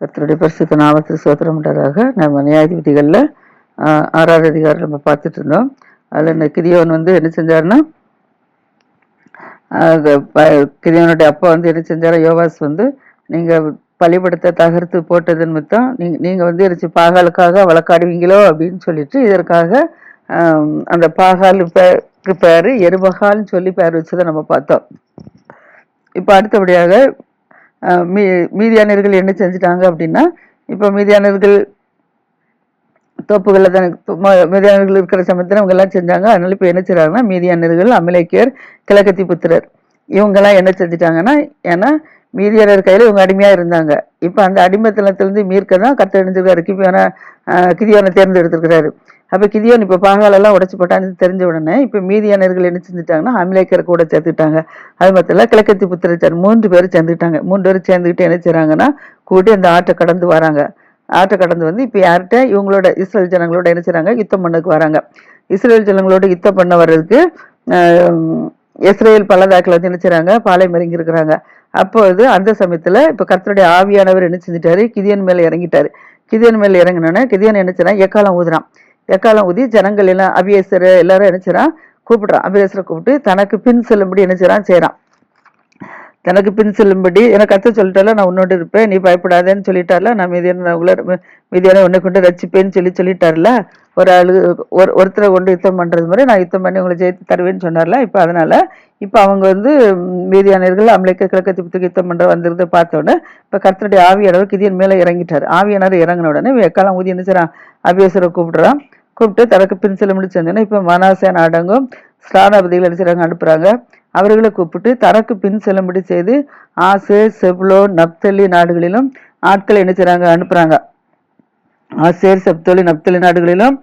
கர்த்தருடைய பரிசுத்த நாமத்தில் சோத்திரம் நம்ம நியாயாதிபதிகளில் ஆறாவது அதிகாரம் நம்ம பார்த்துட்டு இருந்தோம். அதில் இந்த கிதியோன் வந்து என்ன செஞ்சாருன்னா ஆஹ் ப- அப்பா வந்து என்ன செஞ்சார்? யோவாஸ் வந்து நீங்கள் பள்ளிப்படத்தை தகர்த்து போட்டது நிமித்தம் நீங்க நீங்கள் வந்து எரிச்சு பாகாலுக்காக வழக்காடுவீங்களோ அப்படின்னு சொல்லிட்டு இதற்காக அந்த பாகால் பேருக்கு பேரு எருபகால்னு சொல்லி பேர் வச்சதை நம்ம பார்த்தோம். இப்போ அடுத்தபடியாக மீ மீதியானர்கள் என்ன செஞ்சுட்டாங்க அப்படின்னா இப்போ மீதியானர்கள் தோப்புகளில் தான் மீதியானர்கள் இருக்கிற சமயத்தில் அவங்க எல்லாம் செஞ்சாங்க. அதனால இப்போ என்ன செய்கிறாங்கன்னா மீதியானர்கள் அமலேக்கியர் கிழக்கத்தி புத்திரர். இவங்கெல்லாம் என்ன செஞ்சுட்டாங்கன்னா ஏன்னா மீதியானர் கையில் இவங்க அடிமையாக இருந்தாங்க. இப்போ அந்த அடிமைத்தனத்திலிருந்து மீர்க்க தான் கத்தறிஞ்சிருக்காரு கிபியான கிதியோனை தேர்ந்தெடுத்திருக்கிறாரு. அப்போ கிதியோன் இப்போ பாகாலெல்லாம் உடச்சி போட்டான்னு தெரிஞ்ச உடனே இப்போ மீதியானர்கள் என்ன செஞ்சுட்டாங்கன்னா அமிலேக்கரை கூட சேர்த்துக்கிட்டாங்க. அது மட்டும் இல்லை கிழக்கத்தி புத்திரச்சார் மூன்று பேர் சேர்ந்துக்கிட்டாங்க. மூன்று பேர் சேர்ந்துக்கிட்டு என்ன செய்கிறாங்கன்னா கூட்டி அந்த ஆட்டை கடந்து வராங்க. ஆட்டை கடந்து வந்து இப்போ யார்கிட்ட? இவங்களோட இஸ்ரேல் ஜனங்களோட என்ன செய்கிறாங்க யுத்தம் பண்ணக்கு வராங்க. இஸ்ரேல் ஜனங்களோட யுத்தம் பண்ண வர்றதுக்கு இஸ்ரேல் பள்ளதாக்கில் வந்து என்ன செய்கிறாங்க பாளையம் இறங்கி இருக்கிறாங்க. அப்போது அந்த சமயத்தில் இப்போ கர்த்தருடைய ஆவியானவர் என்ன செஞ்சிட்டாரு? கிதியன் மேலே இறங்கிட்டாரு. கிதியன் மேலே இறங்கினோன்னே கிதியன் என்ன செய்றான்? எக்காலம் ஊதுறான். எக்காலம் ஊதி ஜனங்கள் எல்லாம் அபியேசர் எல்லாரும் என்ன கூப்பிடுறான். அபியேசரை கூப்பிட்டு தனக்கு பின் செல்லும்படி என்ன செய்கிறான் தனக்கு பின் செல்லும்படி எனக்கு கத்த சொல்லிட்டால நான் உன்னோடு இருப்பேன் நீ பயப்படாதேன்னு சொல்லிட்டார்ல நான் மீதியான உள்ள மீதியான உன்னை கொண்டு ரசிப்பேன்னு சொல்லி சொல்லிட்டார்ல. ஒரு ஆளு ஒரு ஒருத்தரை கொண்டு யுத்தம் பண்ணுறது மாதிரி நான் யுத்தம் பண்ணி உங்களை ஜெயித்து தருவேன்னு சொன்னார்ல. இப்போ அதனால் இப்போ அவங்க வந்து மீதியானர்கள் மீதியானவர்கள் அமலைக்க கிழக்கத்தி புத்துக்கு யுத்தம் பண்ணுற வந்திருந்த பார்த்தோன்னே இப்போ கர்த்தனுடைய ஆவியானவர் கிதியன் மேலே இறங்கிட்டார். ஆவியானவர் இறங்கின உடனே எக்காலம் ஊதி என்ன செய்கிறான் அபியேசரை கூப்பிடுறான். கூப்பிட்டு தனக்கு பின் செல்லும்படி செஞ்சோன்னா இப்போ மனாசே நாடகம் ஸ்தானாபதிகள் என்ன அனுப்புகிறாங்க அவர்களை கூப்பிட்டு தனக்கு பின் செல்லும்படி செய்து ஆசு செவ்லோ நப்தலி நாடுகளிலும் ஆட்களை என்ன செய்கிறாங்க அனுப்புறாங்க. ஆசேர் செப்தோலி நப்தலி நாடுகளிலும்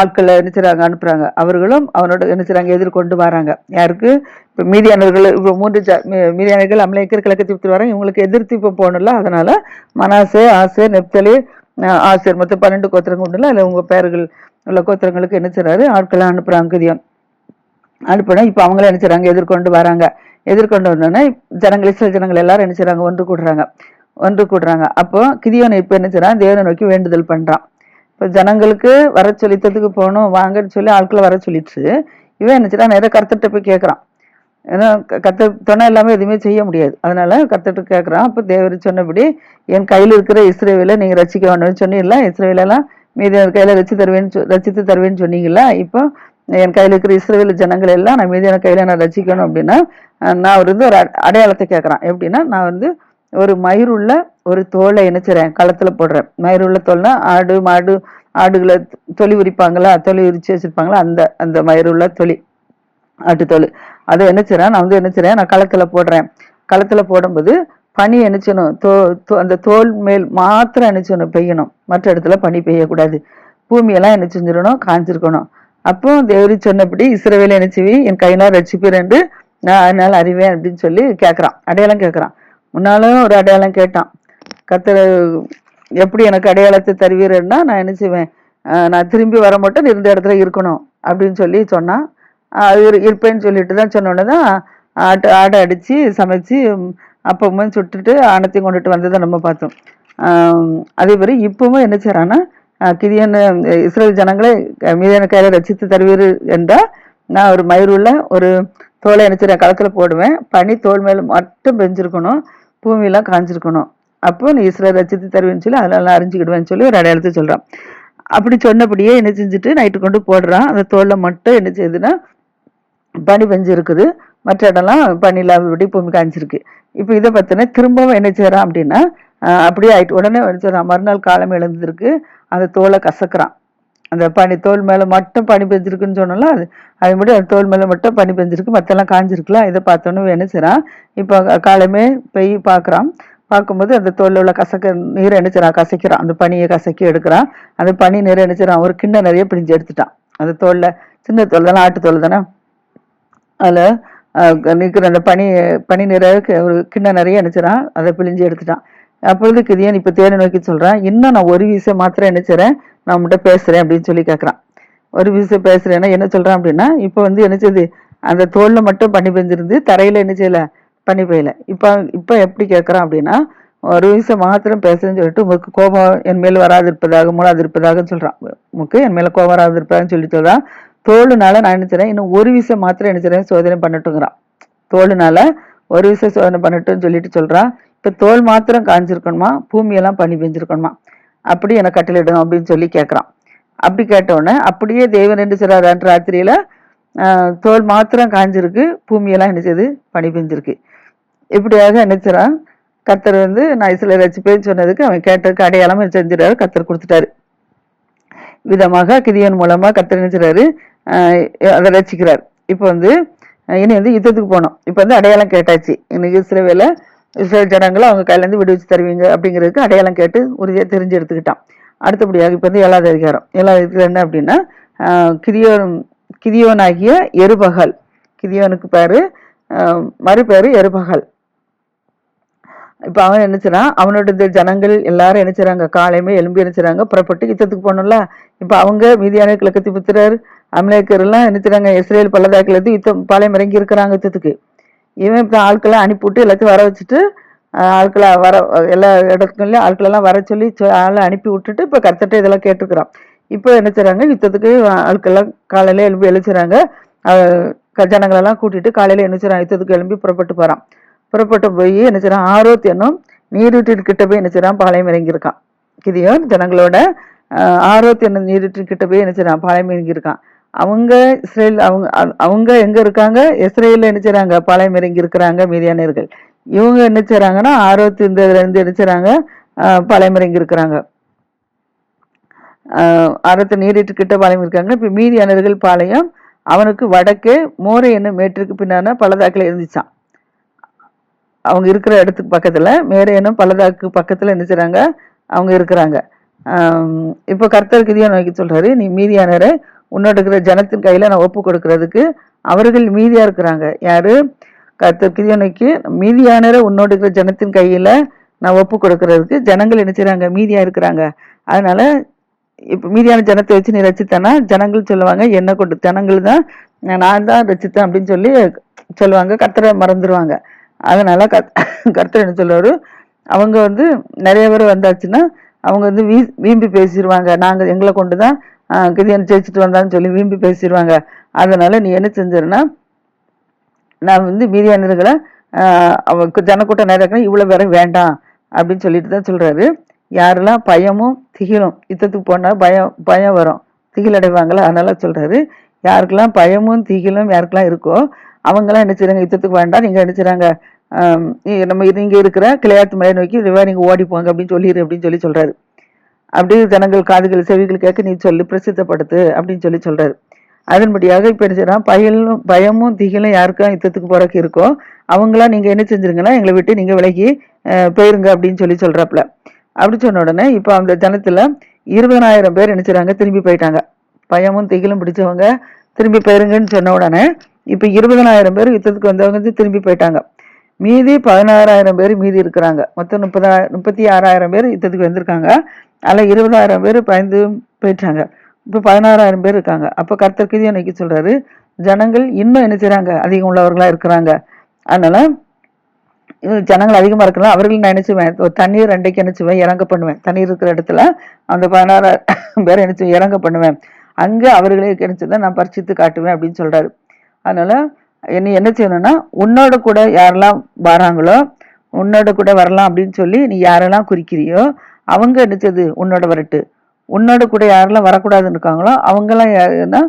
ஆட்களை என்ன செய்றாங்க அனுப்புறாங்க. அவர்களும் அவனோட என்ன எதிர்கொண்டு வராங்க. யாருக்கு? இப்போ மீதியானவர்கள் இப்போ மூன்று ஜா- மீ- மீதியானவர்கள் அமலேக்கர் கிழக்கு திப்பு வராங்க. இவங்களுக்கு எதிர்த்து இப்போ போகணும்ல அதனால மனாசே ஆசே நெப்தலி ஆசிரியர் மொத்தம் பன்னெண்டு கோத்திரங்கள் உண்டுல அதில் உங்கள் பேர்கள் உள்ள கோத்திரங்களுக்கு என்ன செய்கிறாரு ஆட்களை அனுப்புகிறாங்க கதியம் அனுப்பினா இப்போ அவங்களே என்ன செய்கிறாங்க எதிர்கொண்டு வராங்க. எதிர்கொண்டு வந்தோடனே ஜனங்கள் இஸ்ரேல் ஜனங்கள் எல்லாரும் என்ன செய்கிறாங்க ஒன்று கூடுறாங்க. ஒன்று கூடுறாங்க. அப்போ கிதியோனை இப்போ என்ன செய்கிறான் தேவனை நோக்கி வேண்டுதல் பண்ணுறான் இப்போ ஜனங்களுக்கு வர சொல்லித்ததுக்கு போகணும் வாங்கன்னு சொல்லி ஆட்களை வர சொல்லிட்டு இவன் என்ன செய்றான்? நேராக கருத்துட்ட போய் கேட்குறான் ஏன்னா க- துணை இல்லாமல் எதுவுமே செய்ய முடியாது. அதனால கர்த்தர்ட்ட கேட்குறான் அப்போ தேவர் சொன்னபடி என் கையில் இருக்கிற இஸ்ரேவேலை நீங்கள் ரசிக்க வேணும்னு சொன்னீங்களா இஸ்ரேவேலெல்லாம் மீதி என் கையில ரசி தருவேன்னு சொ- ரசித்து தருவேன்னு சொன்னீங்களா இப்போ என் கையில் இருக்கிற இஸ்ரேவேல் ஜனங்கள் எல்லாம் நான் மீதி கையில் நான் ரசிக்கணும் அப்படின்னா நான் அவர் வந்து ஒரு அடையாளத்தை கேட்குறான் எப்படின்னா நான் வந்து ஒரு மயிருள்ள ஒரு தோலை இணைச்சிறேன் களத்தில் போடுறேன். மயிருள்ள தோல்னா ஆடு மாடு ஆடுகளை தொலி உரிப்பாங்களா தொலி உரிச்சு வச்சுருப்பாங்களா அந்த அந்த மயிருள்ள தொலி ஆட்டுத்தோல் அதை என்ன செய்றேன்? நான் வந்து என்ன செய்றேன்? நான் களத்தில் போடுறேன். களத்தில் போடும்போது பனி அணிச்சணும் தோ தோ- அந்த தோல் மேல் மாத்திரம் அணிச்சணும் பெய்யணும். மற்ற இடத்துல பனி பெய்யக்கூடாது. பூமியெல்லாம் என்ன செஞ்சிடணும்? காஞ்சிருக்கணும். அப்போ தேவரி சொன்னபடி இஸ்ரவேல என்ன என் கையினால் ரட்சிப்பேன் நான் அதனால அறிவேன் அப்படின்னு சொல்லி கேட்குறான். அடையாளம் கேட்குறான். முன்னாலும் ஒரு அடையாளம் கேட்டான். கத்திர எப்படி எனக்கு அடையாளத்தை தருவீரன்னா நான் என்ன செய்வேன்? நான் திரும்பி வர மட்டும் இருந்த இடத்துல இருக்கணும் அப்படின்னு சொல்லி சொன்னான். இருப்பேன்னு சொல்லிட்டு தான் சொன்னோன்னே தான் ஆட்டு ஆடை அடித்து சமைச்சு அப்பவுமே அப்பமும் சுட்டுட்டு ஆனத்தையும் கொண்டுட்டு வந்ததை நம்ம பார்த்தோம். அதே மாதிரி இப்பவும் என்ன செய்கிறான்னா கிதியான இஸ்ரேல் ஜனங்களை மீதியான கையில் ரசித்து தருவீர் என்றால் நான் ஒரு மயிருள்ள ஒரு தோலை என்ன களத்தில் போடுவேன். பனி தோல் மேலே மட்டும் பெஞ்சிருக்கணும் பூமியெல்லாம் காஞ்சிருக்கணும். அப்போ நீ இஸ்ரேல் ரசித்து தருவேன்னு சொல்லி அதெல்லாம் அறிஞ்சிக்கிடுவேன்னு சொல்லி ஒரு அடையாளத்தை சொல்கிறான் அப்படி சொன்னபடியே என்ன செஞ்சுட்டு நைட்டு கொண்டு போடுறான். அந்த தோலை மட்டும் என்ன செய்யுதுன்னா பனி பெஞ்சு இருக்குது மற்ற இடம்லாம் பனி இல்லாதபடி பூமி காய்ச்சிருக்கு இப்போ இதை பத்தின திரும்பவும் என்ன செய்கிறான் அப்படின்னா அப்படியே ஆயிட்டு உடனே என்ன செய்கிறான் மறுநாள் காலம் எழுந்திருக்கு. அந்த தோலை கசக்கிறான். அந்த பனி தோல் மேலே மட்டும் பனி பெஞ்சிருக்குன்னு சொன்னோம்ல அது அது மட்டும் அந்த தோல் மேலே மட்டும் பனி பெஞ்சிருக்கு. மற்றெல்லாம் காஞ்சிருக்கலாம் இதை பார்த்தோன்னு என்ன செய்கிறான் இப்போ காலமே பெய் பார்க்குறான். பார்க்கும்போது அந்த தோலில் உள்ள கசக்க நீரை என்ன செய்றான் கசக்கிறான். அந்த பனியை கசக்கி எடுக்கிறான். அந்த பனி நீரை என்ன ஒரு கிண்ண நிறைய பிழிஞ்சு எடுத்துட்டான். அந்த தோலில் சின்ன தோல் தானே ஆட்டு தோல் தானே? அதில் நிற்கிற அந்த பனி பனி நிற ஒரு கிண்ண நிறைய நினச்சிடான் அதை பிழிஞ்சு எடுத்துட்டான். அப்பொழுது கிதியன் இப்போ தேனை நோக்கி சொல்கிறான் இன்னும் நான் ஒரு விஷயம் மாத்திரம் நினைச்சிறேன் நான் உங்கள்கிட்ட பேசுறேன் அப்படின்னு சொல்லி கேட்குறான் ஒரு விஷயம் பேசுறேன்னா என்ன சொல்கிறான் அப்படின்னா இப்போ வந்து என்ன செய்யுது அந்த தோல்ல மட்டும் பனி பெஞ்சிருந்து தரையில என்ன செய்யல பனி பெய்யல. இப்போ இப்போ எப்படி கேட்குறான் அப்படின்னா ஒரு விஷயம் மாத்திரம் பேசுறேன்னு சொல்லிட்டு உங்களுக்கு கோபம் என் மேல் வராது இருப்பதாக மூலாது இருப்பதாக சொல்றான் உமக்கு என் மேலே கோபம் வராது இருப்பதான்னு சொல்லி சொல்றான் தோளுனால நான் நினைச்சிறேன் இன்னும் ஒரு விஷயம் மாத்திரம் நினைச்சிறேன் சோதனை பண்ணட்டுங்கிறான். தோளுனால ஒரு விஷயம் சோதனை பண்ணட்டும்னு சொல்லிட்டு சொல்றான். இப்ப தோல் மாத்திரம் காஞ்சிருக்கணுமா? பூமியெல்லாம் பண்ணி பெஞ்சிருக்கணுமா? அப்படி எனக்கு கட்டளிடும் அப்படின்னு சொல்லி கேட்கறான் அப்படி கேட்ட உடனே அப்படியே தேவன் என்று செய்றாரு? அன்று ராத்திரியில ஆஹ், தோல் மாத்திரம் காஞ்சிருக்கு பூமியெல்லாம் என்ன செய்யுது பனி பெஞ்சிருக்கு. இப்படியாக என்ன கத்தர் வந்து நான் இசில ரசிப்பேன்னு சொன்னதுக்கு அவன் கேட்டதுக்கு அடையாளம் செஞ்சிடாரு கத்தர் கொடுத்துட்டாரு. விதமாக கிதியோன் மூலமா கத்தர் நினைச்சாரு அதை ரசிக்கிறார். இப்போ வந்து இனி வந்து யுத்தத்துக்கு போனோம் இப்போ வந்து அடையாளம் கேட்டாச்சு. இன்னைக்கு சில வேலை இஸ்ரேல் ஜனங்களை அவங்க கையிலேருந்து விடுவிச்சு தருவீங்க அப்படிங்கிறதுக்கு அடையாளம் கேட்டு உறுதியாக தெரிஞ்சு எடுத்துக்கிட்டான் அடுத்தபடியாக இப்போ வந்து ஏழாவது அதிகாரம். ஏழாவது அதிகாரம் என்ன அப்படின்னா கிரியோன் கிதியோனாகிய எருபகல். கிதியோனுக்கு பேர் மறுபேர் எருபகல். இப்போ அவன் என்ன செய்றான்? அவனோட இந்த ஜனங்கள் எல்லாரும் என்ன செய்றாங்க? காலையுமே எலும்பி என்ன புறப்பட்டு யுத்தத்துக்கு போகணும்ல? இப்போ அவங்க மீதியான கிழக்கத்தி புத்திரர் அமலேக்கர் எல்லாம் என்ன செய்றாங்க? இஸ்ரேல் பள்ளதாக்கிலேருந்து யுத்தம் பாளையம் இறங்கி இருக்கிறாங்க யுத்தத்துக்கு. இவன் இப்போ ஆட்களை அனுப்பிவிட்டு எல்லாத்தையும் வர வச்சுட்டு ஆட்களை வர எல்லா இடத்துக்குள்ளயும் ஆட்களெல்லாம் வர சொல்லி ஆளை அனுப்பி விட்டுட்டு இப்போ கர்த்தர்ட்ட இதெல்லாம் கேட்டுருக்குறான். இப்போ என்ன செய்கிறாங்க யுத்தத்துக்கு ஆட்கள்லாம் காலையில எழுப்பி எழுச்சுறாங்க ஜனங்களெல்லாம் கூட்டிட்டு காலையில் என்ன யுத்தத்துக்கு எழும்பி புறப்பட்டு போகிறான் புறப்பட்டு போய் என்ன செய்யறான் ஆரோத் என்னும் நீரூற்றின் கிட்ட போய் என்ன செய்யறான் பாளையம் இறங்கியிருக்கான். கிதியோன் ஜனங்களோட ஆரோத் என்னும் நீரூற்றின் கிட்ட போய் என்ன செய்யறான் பாளையம் இறங்கியிருக்கான். அவங்க இஸ்ரேல் அவங்க அ- அவங்க எங்க இருக்காங்க? இஸ்ரேலில் என்ன செய்யறாங்க பாளையம் இறங்கி இருக்கிறாங்க மீதியானியர்கள் இவங்க என்ன செய்யறாங்கன்னா ஆரோத்தி இந்த இருந்து என்ன செய்யறாங்க பாளையம் இறங்கி இருக்கிறாங்க அறத்தை நீரிட்டு கிட்ட பாளையம் இருக்காங்க. இப்போ மீதியானர்கள் பாளையம் அவனுக்கு வடக்கே மோரை என்னும் மேட்டிற்கு பின்னான பள்ளதாக்கில் இருந்துச்சான் அவங்க இருக்கிற இடத்துக்கு பக்கத்தில் மேரே என்னும் பள்ளதாக்கு பக்கத்துல என்ன செய்கிறாங்க அவங்க இருக்கிறாங்க. இப்போ கர்த்தர் இதையும் நோக்கி சொல்கிறாரு நீ மீதியானரை உன்னோட இருக்கிற ஜனத்தின் கையில் நான் ஒப்பு கொடுக்கறதுக்கு அவர்கள் மீதியாக இருக்கிறாங்க. யாரு? கர்த்தர் நோக்கி மீதியானரை உன்னோட இருக்கிற ஜனத்தின் கையில் நான் ஒப்பு கொடுக்கறதுக்கு ஜனங்கள் என்ன செய்கிறாங்க மீதியாக இருக்கிறாங்க. அதனால் இப்போ மீதியான ஜனத்தை வச்சு நீ ரசித்தனா ஜனங்கள் சொல்லுவாங்க என்ன கொண்டு ஜனங்கள் தான் நான் தான் ரசித்தேன் அப்படின்னு சொல்லி சொல்லுவாங்க கர்த்தரை மறந்துடுவாங்க அதனால கத் கர்த்தர் என்ன சொல்கிறாரு அவங்க வந்து நிறைய பேர் வந்தாச்சுன்னா அவங்க வந்து வீ வீம்பி பேசிடுவாங்க நாங்கள் எங்களை கொண்டு தான் கிதியன் ஜெயிச்சுட்டு வந்தான்னு சொல்லி வீம்பி பேசிடுவாங்க அதனால நீ என்ன செஞ்சிருன்னா நான் வந்து மீதியானர்களை அவங்க ஜனக்கூட்டம் நிறைய இருக்கணும், இவ்வளோ பேரை வேண்டாம் அப்படின்னு சொல்லிட்டு தான் சொல்கிறாரு யாரெல்லாம் பயமும் திகிலும் யுத்தத்துக்கு போனால் பயம் பயம் வரும் திகில் அடைவாங்களா அதனால சொல்கிறாரு யாருக்கெல்லாம் பயமும் திகிலும் யாருக்கெல்லாம் இருக்கோ அவங்கெல்லாம் என்ன செய்றாங்க? யுத்தத்துக்கு வேண்டாம். நீங்க என்ன செய்றாங்க? நம்ம நீங்க இருக்கிற கிளையாத்து மலை நோக்கி ரிவா நீங்க ஓடி போங்க அப்படின்னு சொல்லிடு அப்படின்னு சொல்லி சொல்றாரு. அப்படியே ஜனங்கள் காதுகள் செவிகள் கேட்க நீ சொல்லி பிரசித்தப்படுத்து அப்படின்னு சொல்லி சொல்றாரு. அதன்படியாக இப்போ என்ன செய்யறான் பயலும் பயமும் திகிலும் யாருக்கும் யுத்தத்துக்கு போறக்கு இருக்கோ அவங்களாம் நீங்க என்ன செஞ்சிருங்கன்னா எங்களை விட்டு நீங்க விலகி போயிருங்க அப்படின்னு சொல்லி சொல்றாப்ல அப்படி சொன்ன உடனே இப்போ அந்த ஜனத்துல இருபதனாயிரம் பேர் என்ன செய்றாங்க? திரும்பி போயிட்டாங்க. பயமும் திகிலும் பிடிச்சவங்க திரும்பி போயிருங்கன்னு சொன்ன உடனே இப்போ இருபதனாயிரம் பேர் யுத்தத்துக்கு வந்தவங்க வந்து திரும்பி போயிட்டாங்க. மீதி பதினாறாயிரம் பேர் மீதி இருக்கிறாங்க. மொத்தம் முப்பதாயிரம் முப்பத்தி ஆறாயிரம் பேர் யுத்தத்துக்கு வந்திருக்காங்க. அதில் இருபதாயிரம் பேர் பயந்து போயிட்டாங்க. இப்போ பதினாறாயிரம் பேர் இருக்காங்க. அப்போ கர்த்தர் கிதியை அன்னைக்கு சொல்கிறாரு ஜனங்கள் இன்னும் என்ன செய்கிறாங்க அதிகம் உள்ளவர்களாக இருக்கிறாங்க. அதனால் ஜனங்கள் அதிகமாக இருக்கலாம் அவர்கள் நான் நினச்சிவேன் ஒரு தண்ணீர் ரெண்டைக்கு நினைச்சுவேன் இறங்க பண்ணுவேன். தண்ணீர் இருக்கிற இடத்துல அந்த பதினாறாயிரம் பேர் நினைச்சு இறங்க பண்ணுவேன். அங்கே அவர்களே கிடைச்சதை நான் பரிசித்து காட்டுவேன் அப்படின்னு சொல்கிறாரு அதனால் என்ன என்ன செய்யணும்னா உன்னோட கூட யாரெல்லாம் வராங்களோ உன்னோட கூட வரலாம் அப்படின்னு சொல்லி நீ யாரெல்லாம் குறிக்கிறியோ அவங்க நினைச்சது உன்னோட வரட்டு. உன்னோட கூட யாரெல்லாம் வரக்கூடாதுன்னு இருக்காங்களோ அவங்கெல்லாம் யாருன்னா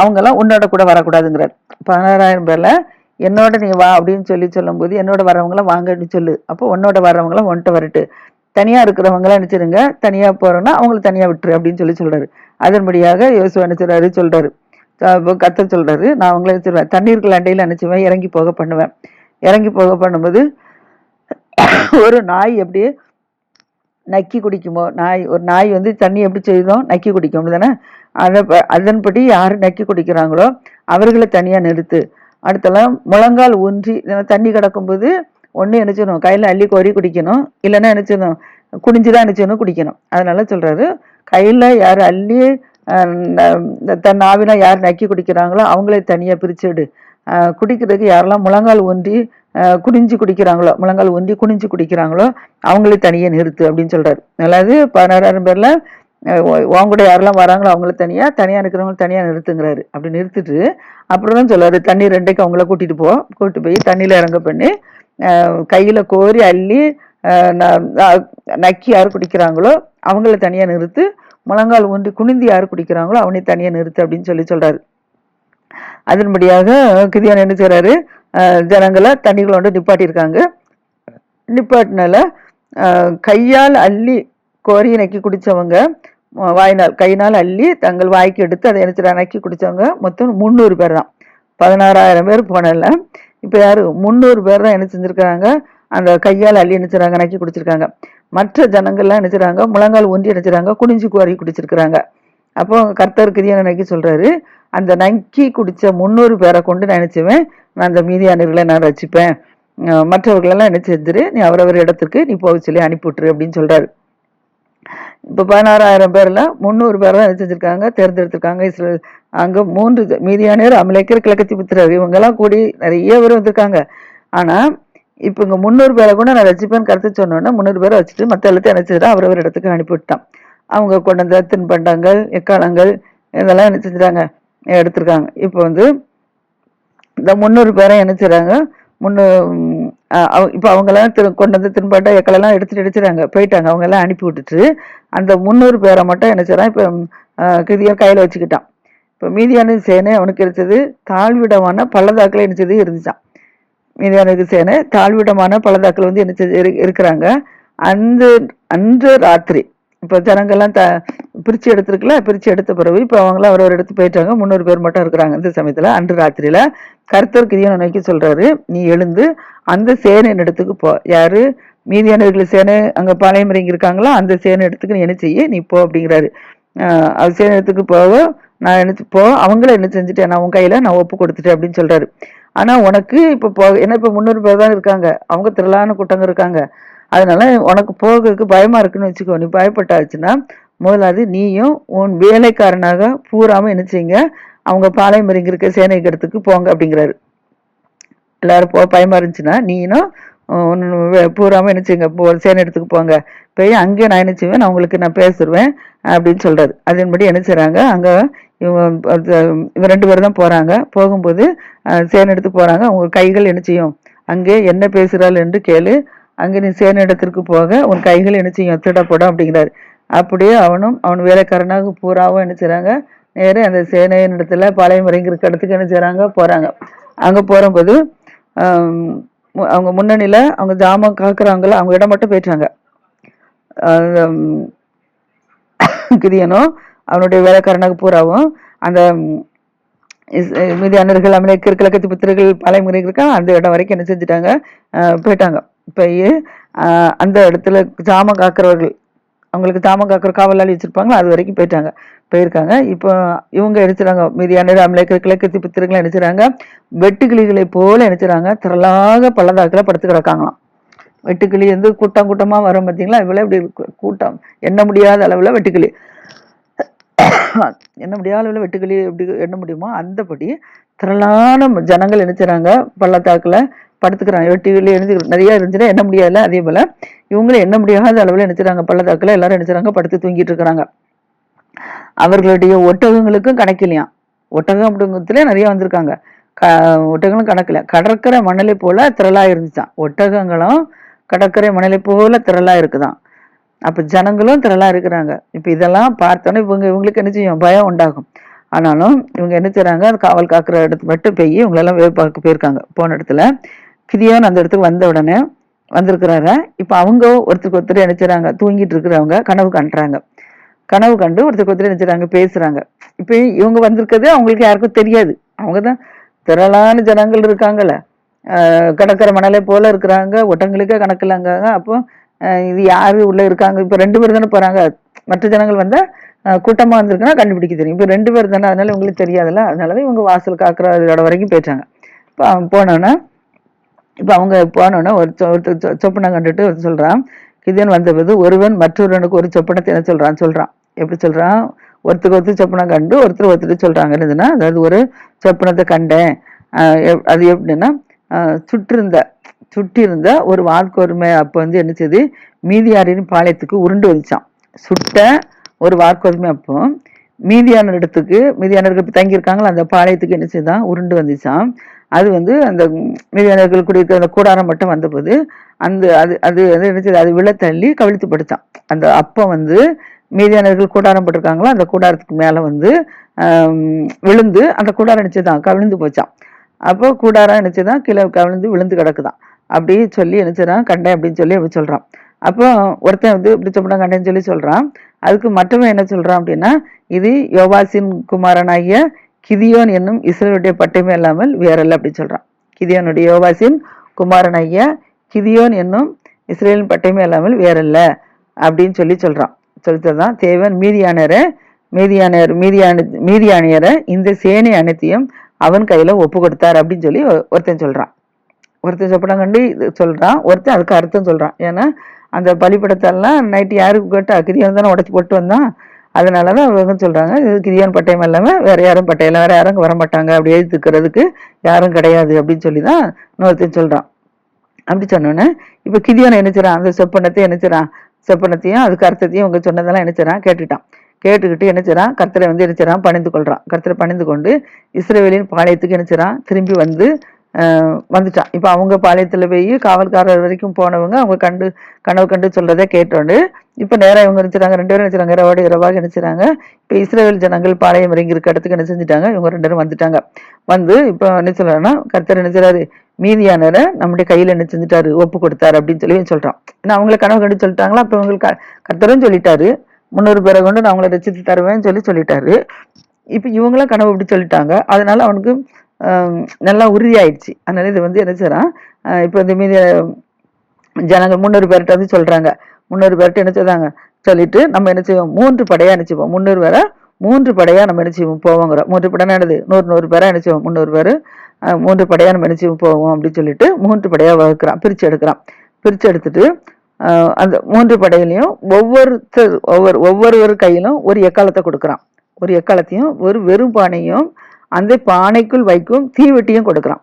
அவங்கெல்லாம் உன்னோட கூட வரக்கூடாதுங்கிறார். பதினாறாயிரம் பேரில் என்னோட நீ வா அப்படின்னு சொல்லி சொல்லும்போது என்னோட வரவங்களாம் வாங்கன்னு சொல்லு. அப்போ உன்னோட வரவங்களாம் ஒன்ட்ட வரட்டு. தனியாக இருக்கிறவங்களாம் நினச்சிருங்க தனியாக போகிறோன்னா அவங்களை தனியாக விட்டுரு அப்படின்னு சொல்லி சொல்கிறாரு அதன்படியாக யோசுவா நினைச்சாரு சொல்கிறாரு கத்த சொல்கிறது நான் அவங்கள வச்சுருவேன் தண்ணீர்கள் அண்டையில் நினச்சிவேன் இறங்கி போக பண்ணுவேன். இறங்கி போக பண்ணும்போது ஒரு நாய் எப்படி நக்கி குடிக்குமோ நாய் ஒரு நாய் வந்து தண்ணி எப்படி செய்தோம் நக்கி குடிக்கும் தானே அதை ப- அதன்படி யார் நக்கி குடிக்கிறாங்களோ அவர்களை தனியாக நிறுத்து. அடுத்தலாம் முழங்கால் ஊன்றி தண்ணி கிடக்கும்போது ஒன்று என்ன கையில் அள்ளி கோரி குடிக்கணும் இல்லைன்னா நினச்சிடணும் குடிஞ்சு குனிஞ்சுதான் நினச்சிடணும் குடிக்கணும். அதனால சொல்கிறாரு கையில் யார் அள்ளி தன் ஆவினா யார் நக்கி குடிக்கிறாங்களோ அவங்களே தனியாக பிரிச்சுடு குடிக்கிறதுக்கு யாரெல்லாம் முழங்கால் ஒன்றி குனிஞ்சு குடிக்கிறாங்களோ முழங்கால் ஒன்றி குனிஞ்சு குடிக்கிறாங்களோ அவங்களே தனியாக நிறுத்து அப்படின்னு சொல்கிறார் அதாவது பதினாறாயிரம் பேரில் அஹ், உன் கூட யாரெல்லாம் வராங்களோ அவங்கள தனியாக தனியாக இருக்கிறவங்க தனியாக நிறுத்துங்கிறாரு. அப்படி நிறுத்திட்டு அப்புறம் தான் சொல்றாரு தண்ணி ரெண்டைக்கு அவங்கள கூட்டிட்டு போ. கூட்டிட்டு போய் தண்ணியில் இறங்க பண்ணி கையில் கோரி அள்ளி ந- நக்கி யார் குடிக்கிறாங்களோ அவங்கள தனியாக நிறுத்து முழங்கால் ஊன்றி குனிந்து யார் குடிக்கிறாங்களோ அவனை தனியா நிறுத்து அப்படின்னு சொல்லி சொல்றாரு. அதன்படியாக கிதியான் என்ன செய்றாரு? அஹ், ஜனங்களை தண்ணிகளோட நிப்பாட்டியிருக்காங்க. நிப்பாட்டினால அஹ், கையால் அள்ளி கோரி நக்கி குடிச்சவங்க வாயினால் கையினால் அள்ளி தங்கள் வாய்க்கு எடுத்து அதை என்ன செய்றாங்க, நக்கி குடிச்சவங்க மொத்தம் முந்நூறு பேர் தான். பதினாறாயிரம் பேர் போனல இப்போ யார்? முந்நூறு பேர் தான் என்ன செஞ்சிருக்காங்க அந்த கையால் அள்ளி என்ன செய்றாங்க? நக்கி குடிச்சிருக்காங்க. மற்ற ஜனங்கள்லாம் என்ன முழங்கால் ஒன்றி என்ன குனிஞ்சு கோரி குடிச்சிருக்கிறாங்க. அப்போ கர்த்தர் கிரியான நக்கி சொல்கிறாரு அந்த நக்கி குடித்த முந்நூறு பேரை கொண்டு நினச்சிவேன் நினைச்சுவேன் நான் அந்த மீதியானவர்களை நான் ரசிப்பேன். மற்றவர்களெல்லாம் என்ன செஞ்சிரு? நீ அவரவர் இடத்துக்கு நீ போக சொல்லி அனுப்பிவிட்டுரு அப்படின்னு சொல்கிறாரு இப்போ பதினாறாயிரம் பேரில் முந்நூறு பேர் தான் என்ன செஞ்சிருக்காங்க? தேர்ந்தெடுத்திருக்காங்க. இஸ்ரேல் அங்கே மூன்று மீதியானவர் அமலேக்கர் கிழக்கத்தி புத்திரர். இவங்கெல்லாம் கூடி நிறைய பேர் வந்திருக்காங்க. ஆனால் இப்போ இங்கே முந்நூறு பேரை கூட நான் ரசிப்பேன்னு கருத்து சொன்னோன்னே முந்நூறு பேரை வச்சுட்டு மற்ற எல்லாத்தையும் என்ன அவரவர் இடத்துக்கு அனுப்பிவிட்டான். அவங்க கொண்டு வந்த தின்பண்டங்கள் எக்காலங்கள் இதெல்லாம் என்ன செஞ்சுட்டாங்க? எடுத்திருக்காங்க. இப்போ வந்து இந்த முந்நூறு பேரை என்ன செய்கிறாங்க முன்னூ இப்போ அஹ் அவ- திரு கொண்டு வந்து தின்பண்டம் எக்களெல்லாம் எடுத்துட்டு அடிச்சுறாங்க. போயிட்டாங்க. அவங்க எல்லாம் அனுப்பி விட்டுட்டு அந்த முந்நூறு பேரை மட்டும் என்ன இப்போ இப்ப கையில் வச்சுக்கிட்டான். இப்போ மீதியான சேனை அவனுக்கு இருந்தது தாழ்விடமான பள்ளதாக்கில் என்ன இருந்துச்சான் மீதியானுக்கு சேனை தாழ்விடமான பள்ளத்தாக்குல வந்து என்ன இருக்கிறாங்க. அந்த அன்று ராத்திரி இப்போ ஜனங்கள்லாம் த பிரித்து எடுத்திருக்கல பிரித்து எடுத்த பிறகு இப்போ அவங்களாம் ஒரு ஒரு இடத்து போயிட்டாங்க. முந்நூறு பேர் மட்டும் இருக்கிறாங்க இந்த சமயத்தில் அன்று ராத்திரியில். கருத்தர் கிரியன் நோக்கி சொல்கிறாரு நீ எழுந்து அந்த சேனையின் இடத்துக்கு போ. யார்? மீதியானவர்கள் சேனை அங்கே பாளையம் இறங்கி இருக்காங்களோ? அந்த சேனை இடத்துக்கு நீ என்ன செய்ய? நீ போ அப்படிங்கிறாரு. அது சேனை இடத்துக்கு போக நான் என்ன போ. அவங்கள என்ன செஞ்சுட்டேன்? நான் உன் கையில் நான் ஒப்பு கொடுத்துட்டேன் அப்படின்னு சொல்கிறாரு ஆனால் உனக்கு இப்போ போக என்ன இப்போ முந்நூறு பேர் தான் இருக்காங்க. அவங்க திரளான கூட்டங்க இருக்காங்க. அதனால உனக்கு போகிறதுக்கு பயமாக இருக்குன்னு வச்சுக்கோ. நீ பயப்பட்டாச்சுன்னா முதலாவது நீயும் உன் வேலைக்காரனாக பூராமல் என்ன செய்யுங்க? அவங்க பாளையம் இருக்க சேனைக்கு இடத்துக்கு போங்க அப்படிங்கிறாரு. எல்லாரும் போ பயமா இருந்துச்சுன்னா நீனும் உன் வே- பூராம என்ன செய்யுங்க போ சேனை இடத்துக்கு போங்க. போய் அங்கே நான் என்ன செய்வேன் நான் உங்களுக்கு நான் பேசிடுவேன் அப்படின்னு சொல்றாரு. அதன்படி என்ன செய்கிறாங்க அங்க இவங்க இவங்க ரெண்டு பேரும் தான் போறாங்க. போகும்போது அஹ், சேனை எடுத்து போறாங்க. அவங்க கைகள் என்ன செய்யும்? அங்கே என்ன பேசுறாள் என்று கேளு. அங்கே நீ சேனை இடத்திற்கு போக உன் கைகள் என்ன செய்யும்? திடப்படும் அப்படிங்கிறாரு. அப்படியே அவனும் அவன் வேலைக்காரனாக பூராவும் என்ன செய்கிறாங்க நேரே அந்த சேனையின் இடத்துல பாளையம் இறங்கி இருக்க இடத்துக்கு என்ன செய்கிறாங்க போறாங்க. அங்கே போகும்போது அவங்க முன்னணியில அவங்க ஜாமம் காக்குறாங்களோ அவங்க இடம் மட்டும் போயிட்டாங்க. கிதியனும் அவனுடைய வேலைக்காரனாக பூராவும் அந்த மீதியானர்கள் அமெரிக்கர் கிழக்கத்து புத்திரர்கள் பாளையம் இருக்கா அந்த இடம் வரைக்கும் என்ன செஞ்சுட்டாங்க அஹ், போயிட்டாங்க. போய் அந்த இடத்துல ஜாமம் காக்குறவர்கள் அவங்களுக்கு ஜாமான் காக்குற காவலாளி வச்சிருப்பாங்க அது வரைக்கும் போயிட்டாங்க. போயிருக்காங்க. இப்போ இவங்க எடுத்துறாங்க மீதியான அமலேக்கர் கிழக்கத்து புத்திரர்கள் நினைச்சுறாங்க. வெட்டுக்கிளிகளை போல நினைச்சுறாங்க. திரளாக பள்ளத்தாக்குல படுத்து கிடக்காங்களாம். வெட்டுக்கிளி வந்து கூட்டம் கூட்டமாக வரும் பார்த்தீங்களா இவ்வளோ இப்படி கூட்டம். எண்ண முடியாத அளவில் வெட்டுக்கிளி எண்ண முடியாத அளவில் வெட்டுக்கிளி எப்படி எண்ண முடியுமோ அந்தபடி திரளான ஜனங்கள் நினைச்சுறாங்க. பள்ளத்தாக்கில் படுத்துக்கிறாங்க. வெட்டுக்கிளி எழுந்து நிறைய இருந்துச்சுன்னா எண்ண முடியாதுல்ல? அதே போல் இவங்களும் எண்ண முடியாத அளவில் நினைச்சுறாங்க. பள்ளத்தாக்கில் எல்லாரும் நினைச்சுறாங்க. படுத்து தூங்கிட்டு இருக்கிறாங்க. அவர்களுடைய ஒட்டகங்களுக்கும் கணக்கிலையாம் ஒட்டகம் அப்படிங்கிறதுல நிறைய வந்திருக்காங்க. க ஒட்டகங்களும் கணக்கில் கடற்கரை மணலை போல திரளாக இருந்துச்சாம். ஒட்டகங்களும் கடற்கரை மணலை போல திரளாக இருக்குதான் அப்போ ஜனங்களும் திரளாக இருக்கிறாங்க. இப்போ இதெல்லாம் பார்த்தோன்னே இவங்க இவங்களுக்கு என்ன செய்யும்? பயம் உண்டாகும். ஆனாலும் இவங்க என்ன செய்கிறாங்க அது காவல் காக்குற இடத்து மட்டும் போய் இவங்களெல்லாம் பார்க்க போயிருக்காங்க. போன இடத்துல கிதியோன் அந்த இடத்துக்கு வந்த உடனே வந்திருக்கிறாங்க. இப்போ அவங்க ஒருத்தருக்கு ஒருத்தர் என்ன செய்கிறாங்க தூங்கிட்டு இருக்கிறவங்க கனவு காண்றாங்க. கனவு கண்டு ஒருத்தருக்கு ஒருத்தர் என்ன பேசுறாங்க. இப்போ இவங்க வந்திருக்கிறது அவங்களுக்கு யாருக்கும் தெரியாது. அவங்க தான் திரளான ஜனங்கள் இருக்காங்கல்ல. கடற்கரை மணலை போல இருக்கிறாங்க. ஒட்டங்களுக்கே கணக்கில்லாங்க அப்போ இது யாரு உள்ள இருக்காங்க? இப்போ ரெண்டு பேர் தானே போறாங்க. மற்ற ஜனங்கள் வந்தா கூட்டமாக கூட்டமா வந்திருக்குன்னா கண்டுபிடிக்க தெரியும். இப்போ ரெண்டு பேர் தானே அதனால இவங்களுக்கு தெரியாதுல்ல. அதனாலதான் இவங்க வாசல் காக்குற இடம் வரைக்கும் போயிட்டாங்க இப்போ அவன் போனோன்னா இப்போ அவங்க போனோன்னா ஒரு ஒருத்தர் சொ- கண்டுட்டு சொல்கிறான் சொல்றான். கிதியன் வந்தபோது ஒருவன் மற்றொருவனுக்கு ஒரு சொப்பனத்தை என்ன சொல்றான்? சொல்றான். எப்படி சொல்கிறான் ஒருத்தருக்கு ஒருத்தர் சொப்பனம் கண்டு ஒருத்தர் ஒருத்தர் சொல்கிறாங்க என்னதுன்னா அதாவது ஒரு சொப்பனத்தை கண்டேன். அது எப்படின்னா சுற்றிருந்த சுட்டி இருந்த ஒரு வார்க்கோர்மை அப்போ வந்து என்ன செய்து மீதியாரின் பாளையத்துக்கு உருண்டு வந்துச்சான் சுட்ட ஒரு வார்க்கோர்மை அப்போ மீதியான இடத்துக்கு மீதியானர்கள் இப்போ தங்கியிருக்காங்களோ? அந்த பாளையத்துக்கு என்ன செய்தான்? உருண்டு வந்துச்சான். அது வந்து அந்த மீதியானர்கள் குடியிருக்கிற அந்த கூடாரம் மட்டும் வந்தபோது அந்த அது அது என்ன செய்யுது அது விழ தள்ளி கவிழ்த்து படுத்தான் அந்த அப்போ வந்து மீதியானர்கள் கூடாரம் போட்டிருக்காங்களோ அந்த கூடாரத்துக்கு மேலே வந்து விழுந்து அந்த கூடாரம் நினச்சதான் கவிழ்ந்து போச்சான் அப்போ கூடாரம் நினச்சதான் கீழே கவிழ்ந்து விழுந்து கிடக்குதான். அப்படி சொல்லி நினைச்சதான் கண்டேன் அப்படின்னு சொல்லி அப்படி சொல்கிறான் அப்போ ஒருத்தன் வந்து இப்படி சொன்னா கண்டேன்னு சொல்லி சொல்கிறான் அதுக்கு மற்றவன் என்ன சொல்கிறான் அப்படின்னா இது யோவாசின் குமாரனாகிய கிதியோன் என்னும் இஸ்ரேலுடைய பட்டயமே இல்லாமல் வேறல்ல அப்படி சொல்கிறான் கிதியோனுடைய யோவாசின் குமாரனாகிய கிதியோன் என்னும் இஸ்ரேலின் பட்டயமே இல்லாமல் வேறல்ல அப்படின்னு சொல்லி சொல்கிறான் செலுத்ததான் தேவன் மீதியானரை மீதியானர் மீதியான மீதியானியரை இந்த சேனை அனைத்தையும் அவன் கையில் ஒப்பு கொடுத்தார் அப்படின்னு சொல்லி ஒருத்தன் சொல்கிறான் ஒருத்தன் சொப்பனம் கண்டு இது சொல்கிறான் ஒருத்தன் அதுக்கு அர்த்தம் சொல்கிறான் ஏன்னா அந்த பலிப்படத்தெல்லாம் நைட்டு யாருக்கு கேட்டால் கிரியான் தானே உடச்சி போட்டு வந்தான். அதனாலதான் அவங்க சொல்கிறாங்க இது கிரியான் பட்டயம் இல்லாமல் வேற யாரும் பட்டயம் வேறு யாரும் வர மாட்டாங்க அப்படி எழுத்துக்கிறதுக்கு யாரும் கிடையாது அப்படின்னு சொல்லி தான் இன்னொருத்தன் சொல்கிறான் அப்படி சொன்னோன்னே இப்போ கிதியோன் என்ன அந்த சொப்பனத்தை என்ன செப்பனத்தையும் அதுக்கு அர்த்தத்தையும் அவங்க சொன்னதெல்லாம் நினைச்சிடான் கேட்டுட்டான். கேட்டுக்கிட்டு என்ன செய்றான்? கர்த்தரை வந்து நினைச்சிடான் பணிந்து கொள்றான். கர்த்தரை பணிந்து கொண்டு இஸ்ரேவேலின் பாளையத்துக்கு என்ன திரும்பி வந்து வந்துட்டான். இப்ப அவங்க பாளையத்துல போய் காவல்காரர் வரைக்கும் போனவங்க அவங்க கண்டு கனவு கண்டு சொல்றதை கேட்டோண்டு. இப்போ நேராக இவங்க நினைச்சாங்க ரெண்டு பேரும் நினைச்சாங்க இரவோடு இரவாக நினைச்சாங்க இப்போ இஸ்ரேல் ஜனங்கள் பாளையம் இறங்கி இருக்க இடத்துக்கு என்ன செஞ்சுட்டாங்க? இவங்க ரெண்டு பேரும் வந்துட்டாங்க. வந்து இப்போ என்ன சொல்றாருன்னா கர்த்தர் என்ன செய்றாரு? மீதியானரை நம்முடைய கையில என்ன செஞ்சுட்டாரு? ஒப்பு கொடுத்தாரு அப்படின்னு சொல்லி சொல்றான். ஏன்னா அவங்கள கனவு கண்டு சொல்லிட்டாங்களா? அப்ப இவங்களுக்கு கர்த்தரும் சொல்லிட்டாரு. முன்னூறு பேரை கொண்டு நான் அவங்கள ரசித்து தருவேன்னு சொல்லி சொல்லிட்டாரு. இப்ப இவங்களும் கனவு இப்படி சொல்லிட்டாங்க. அதனால அவனுக்கு நல்லா உறுதியாயிடுச்சு. அதனால இது வந்து என்ன செய்றான் இப்போ இந்த மீதி ஜனங்கள் முன்னூறு பேர்கிட்ட வந்து சொல்றாங்க. முன்னூறு பேர்கிட்ட என்ன செய்தாங்க சொல்லிட்டு நம்ம என்ன செய்வோம்? மூன்று படையா நினைச்சுப்போம் முன்னூறு பேரை? மூன்று படையா நம்ம என்ன செய்வோம்? போவோங்கிறோம். மூன்று படம் என்னது? நூறு நூறு பேரா நினைச்சுவோம் முன்னூறு பேர். மூன்று படையா நம்ம நினைச்சு போவோம் அப்படின்னு சொல்லிட்டு மூன்று படையா வகுக்கிறான். பிரிச்சு எடுக்கிறான். பிரிச்சு எடுத்துட்டு அந்த மூன்று படையிலையும் ஒவ்வொருத்தர் ஒவ்வொரு ஒவ்வொருவர் கையிலும் ஒரு எக்காலத்தை கொடுக்குறான். ஒரு எக்காலத்தையும் ஒரு வெறும் பானையும் அந்த பானைக்குள் வைக்கும் தீவெட்டியும் கொடுக்குறான்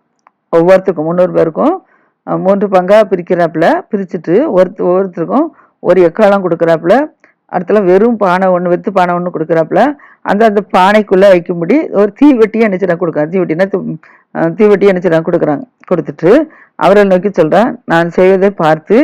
ஒவ்வொருத்தருக்கும் முன்னூறு பேருக்கும் மூன்று பங்காக பிரிக்கிறாப்புல பிரிச்சுட்டு ஒருத்த ஒவ்வொருத்தருக்கும் ஒரு எக்காலம் கொடுக்குறாப்புல அடுத்தல வெறும் பானை ஒன்று வெத்து பானை ஒன்று கொடுக்குறாப்புல அந்த அந்த பானைக்குள்ளே வைக்கும்படி ஒரு தீவெட்டியை நினைச்சிடா கொடுக்குறான் தீவெட்டினா தீவெட்டியை நினைச்சிடா கொடுக்குறாங்க. கொடுத்துட்டு அவரை நோக்கி சொல்கிறேன் நான் செய்வதை பார்த்து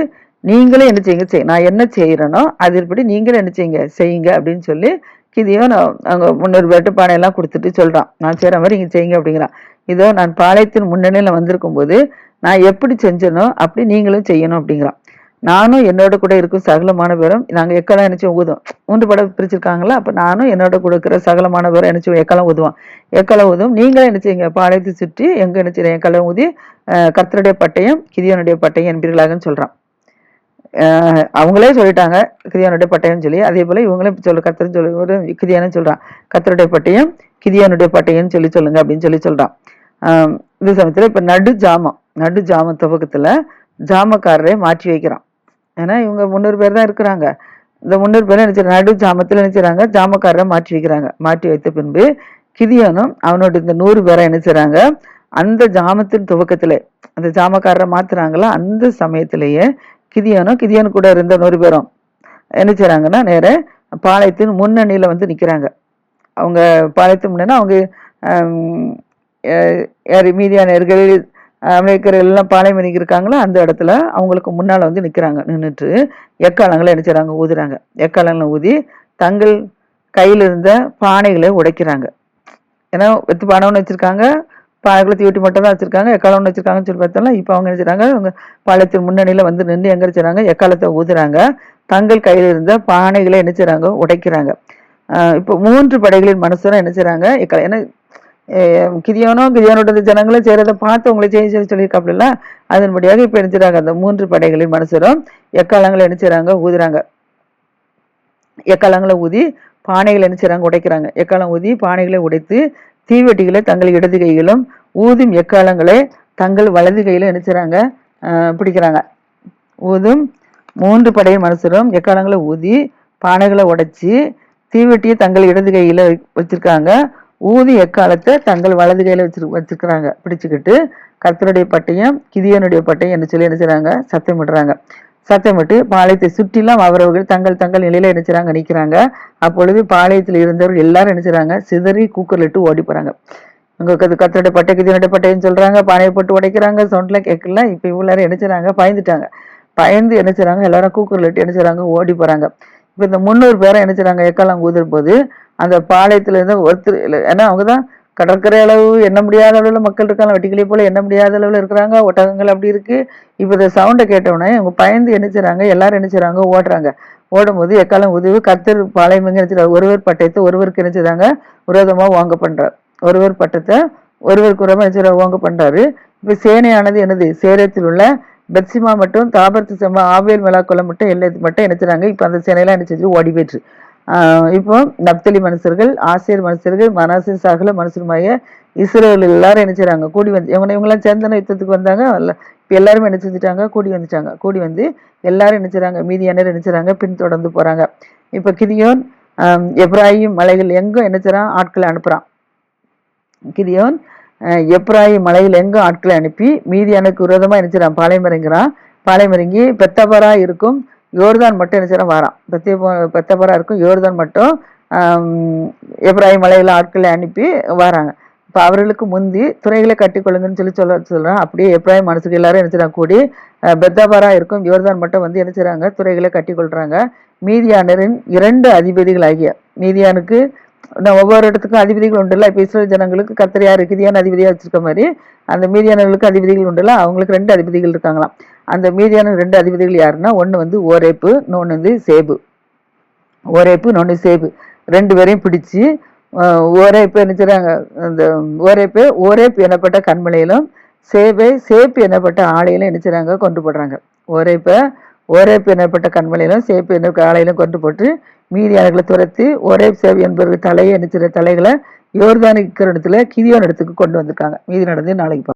நீங்களே என்ன செய்யுங்க செய் நான் என்ன செய்கிறேனோ அதன்படி நீங்களும் என்ன செய்யுங்க செய்யுங்க அப்படின்னு சொல்லி கிதியோ நான் அங்க முன்னூறு பேர்ட்டு பானையெல்லாம் கொடுத்துட்டு சொல்கிறான் நான் செய்கிற மாதிரி இங்கே செய்யுங்க அப்படிங்கிறான். இதோ நான் பாளையத்தின் முன்னணியில வந்திருக்கும் போது நான் எப்படி செஞ்சனோ அப்படி நீங்களும் செய்யணும் அப்படிங்கிறான். நானும் என்னோட கூட இருக்கும் சகலமான பேரும் நாங்கள் எக்கெல்லாம் நினைச்சு ஊதும் மூன்று படம் பிரிச்சிருக்காங்களா? அப்போ நானும் என்னோட கூட இருக்கிற சகலமான பேரும் நினைச்சு எக்கெல்லாம் ஊதுவோம். எக்கெல்லாம் ஊதும் நீங்களும் என்ன பாளையத்தை சுற்றி எங்கே என்ன செய்யுங்க எக்கெல்லாம் ஊதி கர்த்தருடைய பட்டயம் கிதியோனுடைய பட்டயம் என்பீர்களாகன்னு சொல்கிறான் அவங்களே சொல்லிட்டாங்க கிதியானுடைய பட்டயம் சொல்லி. அதே போல இவங்களே இப்ப சொல்ல கத்தர் சொல்லி ஒரு கிதியானு சொல்றான். கத்தருடைய பட்டயம் கிதியானுடைய பட்டயம்னு சொல்லி சொல்லுங்க அப்படின்னு சொல்லி சொல்றான். இந்த சமயத்துல இப்ப நடு ஜாமம் நடு ஜாம துவக்கத்துல ஜாமக்காரரை மாற்றி வைக்கிறான். ஏன்னா இவங்க முன்னூறு பேர் தான் இருக்கிறாங்க. இந்த முன்னூறு பேர் நினைச்சு நடு ஜாமத்துல நினைச்சுறாங்க ஜாமக்காரரை மாற்றி வைக்கிறாங்க. மாற்றி வைத்த பின்பு கிதியானும் அவனோட இந்த நூறு பேரை நினைச்சுறாங்க அந்த ஜாமத்தின் துவக்கத்திலே அந்த ஜாமக்காரரை மாத்துறாங்களா அந்த சமயத்திலேயே கிதியானும் கிதியானு கூட இருந்த நூறு பேரும் என்ன செய்கிறாங்கன்னா நேர பாளையத்தின் முன்னணியில் வந்து நிற்கிறாங்க அவங்க பாளையத்தின் முன்னே அவங்க ஆம், மீதியான யாரு மீதியானர்கள் அமெரிக்கர்கள் எல்லாம் பாளையம் இருக்காங்களோ அந்த இடத்துல அவங்களுக்கு முன்னால் வந்து நிற்கிறாங்க நின்றுட்டு எக்காலங்களை என்ன செய்கிறாங்க ஊதுறாங்க. எக்காலங்களை ஊதி தங்கள் கையில் இருந்த பானைகளை உடைக்கிறாங்க. ஏன்னா வெத்து பானை ஒன்று வச்சுருக்காங்க. பானைகளை தீவட்டி மட்டும் தான் வச்சிருக்காங்க எக்காலம் வச்சிருக்காங்கன்னு சொல்லி பார்த்தோம்னா இப்போ அவங்க என்ன செய்றாங்க அவங்க பாலத்தின் முன்னணியில வந்து நின்று எங்க செய்றாங்க எக்காலத்தை ஊதுறாங்க தங்கள் கையில் இருந்த பானைகளை என்ன செய்றாங்க உடைக்கிறாங்க. ஆஹ் இப்போ மூன்று படைகளின் மனசுரம் என்ன செய்றாங்க எக்கால ஏன்னா கிதியானோ கிதியோனோ ஜனங்களும் செய்யறதை பார்த்து உங்களை செய்ய சொல்லி சொல்லியிருக்காப்புல அதன்படியாக இப்போ என்ன செய்றாங்க அந்த மூன்று படைகளின் மனசுரம் எக்காலங்களை என்ன செய்றாங்க ஊதுறாங்க. எக்காலங்களை ஊதி பானைகளை என்ன செய்றாங்க உடைக்கிறாங்க. எக்காலம் ஊதி பானைகளை உடைத்து தீவெட்டிகளை தங்கள் இடது கைகளும் ஊதும் எக்காலங்களை தங்கள் வலது கையில என்ன செய்றாங்க? பிடிக்கிறாங்க. ஊதும் மூன்று படை மனுஷரும் எக்காலங்களை ஊதி பானைகளை உடைச்சி தீவெட்டியை தங்கள் இடது கையில வை- வச்சிருக்காங்க. ஊதி எக்காலத்தை தங்கள் வலது கையில வச்சிரு வச்சிருக்கிறாங்க. பிடிச்சுக்கிட்டு கர்த்தருடைய பட்டையும் கிதியனுடைய பட்டையும் என்ன சொல்லி என்ன செய்றாங்க? சத்தமிடுறாங்க. சத்தமிட்டு பாளையத்தை சுற்றிலும் அவரவர்கள் தங்கள் தங்கள் நிலையில நினைச்சாங்க செய்றாங்க? அப்பொழுது பாளையத்தில் இருந்தவர்கள் எல்லாரும் என்ன செய்றாங்க? சிதறி கூக்கலிட்டு ஓடி போறாங்க. அங்க கத்தோட பட்டை கிதியோனுடைய பட்டைன்னு சொல்றாங்க. பானையை போட்டு உடைக்கிறாங்க. சவுண்ட்ல கேட்கல. இப்ப இவ்வளவு என்ன செய்றாங்க? பயந்துட்டாங்க. பயந்து என்ன செய்றாங்க? எல்லாரும் கூக்குரலிட்டு என்ன செய்றாங்க? ஓடி போறாங்க. இப்ப இந்த முந்நூறு பேரை என்ன செய்றாங்க? எக்காலம் ஊதும் போது அந்த பாளையத்துல இருந்து ஒருத்தர் இல்ல, ஏன்னா அவங்கதான் கடற்கரை அளவு எண்ண முடியாத அளவில் மக்கள் இருக்காங்க. வெட்டிக்கிளி போல் எண்ண முடியாத அளவில் இருக்கிறாங்க. ஒட்டகங்கள் அப்படி இருக்குது இப்போ இந்த சவுண்டை கேட்டவுடனே அவங்க பயந்து என்ன எல்லாரும் என்ன செய்றாங்க ஓடுறாங்க. ஓடும்போது எக்காலம் உதவி? கத்தர் பாளையம் எங்க ஒருவர் பட்டயத்தை ஒருவருக்கு என்ன விரோதமாக வாங்க பண்ணுறார் ஒருவர் பட்டத்தை ஒருவருக்கு உரமாக நினைச்சிட வாங்க பண்ணுறாரு இப்போ சேனையானது என்னது? சேரத்தில் உள்ள பெட்சிமா மட்டும் தாபர்த்து செம்ம ஆவேல் மெலாக்குளம் மட்டும் எல்லை மட்டும் என்ன இப்போ அந்த சேனையெல்லாம் என்ன செஞ்சு ஓடி போயிட்டு இப்போ நப்தலி மனுஷர்கள் ஆசிரியர் மனுஷர்கள் மனாசின் சாகல மனுஷருமாய இஸ்ரேல் எல்லாரும் என்ன கூடி வந்து இவங்க இவங்கெல்லாம் சேர்ந்தன யுத்தத்துக்கு வந்தாங்க? இப்போ எல்லாருமே என்ன செஞ்சுட்டாங்க கூடி வந்துட்டாங்க. கூடி வந்து எல்லாரும் என்ன செய்றாங்க மீதியானர் என்ன செய்றாங்க பின்தொடர்ந்து போறாங்க. இப்போ கிதியோன் ஆஹ் எப்ராஹிம் மலைகள் எங்கும் என்ன செய்றான் ஆட்களை அனுப்புறான். கிதியோன் அஹ், மலையில் எங்க ஆட்களை அனுப்பி மீதியானுக்கு விரோதமா என்ன செய்றான் பாளையம் இறங்குறான் பெத்தபரா இருக்கும் யோர்தான் மட்டும் என்ன செய்றான் வாரான். பெத்தே பெத்தபரா இருக்கும். யோர்தான் மட்டும் எப்ராஹிம் மலையில் ஆட்களை அனுப்பி வராங்க. இப்போ அவர்களுக்கு முந்தி துறைகளை கட்டிக்கொள்ளுங்கன்னு சொல்லி சொல்ல சொல்றான். அப்படியே எப்ராஹிம் மனசுக்கு எல்லாரும் என்ன செய்றாங்க? கூடி பெத்தாபாரா இருக்கும். யோர்தான் மட்டும் வந்து என்ன செய்கிறாங்க துறைகளை கட்டிக்கொள்றாங்க மீதியானரின் இரண்டு அதிபதிகள் ஆகிய மீதியானுக்கு நான் ஒவ்வொரு இடத்துக்கும் அதிபதிகள் உண்டுல்ல. இப்போ இஸ்ரேல் ஜனங்களுக்கு கர்த்தர் யார்? கிதியான அதிபதியாக வச்சிருக்க மாதிரி அந்த மீதியானவர்களுக்கு அதிபதிகள் உண்டுல்ல. அவங்களுக்கு ரெண்டு அதிபதிகள் இருக்காங்களாம். அந்த மீதியான ரெண்டு அதிபதிகள் யாருன்னா ஒன்று வந்து ஓரேப்பு இன்னொன்று வந்து சேபு. ஓரேப்பு இன்னொன்று சேபு. ரெண்டு பேரையும் பிடிச்சி ஓரேப்பு என்ன செய்றாங்க அந்த ஓரேப்பு ஓரேப்பு எனப்பட்ட கண்மலையிலும் சேவை சேப்பு எனப்பட்ட ஆலையிலும் என்ன கொண்டு போடுறாங்க. ஓரேப்பை ஓரேப்பு எனப்பட்ட கண்மலையிலும் சேப்பு என்ன ஆலையிலும் கொண்டு போட்டு மீதியாளர்களை துரத்தி ஒரே சேவை என்பவர்கள் தலையை என்ன செய்ற தலைகளை யோர்தானிக்கிற இடத்துல கிதியோன் இடத்துக்கு கொண்டு வந்திருக்காங்க. மீதி நடந்து நாளைக்கு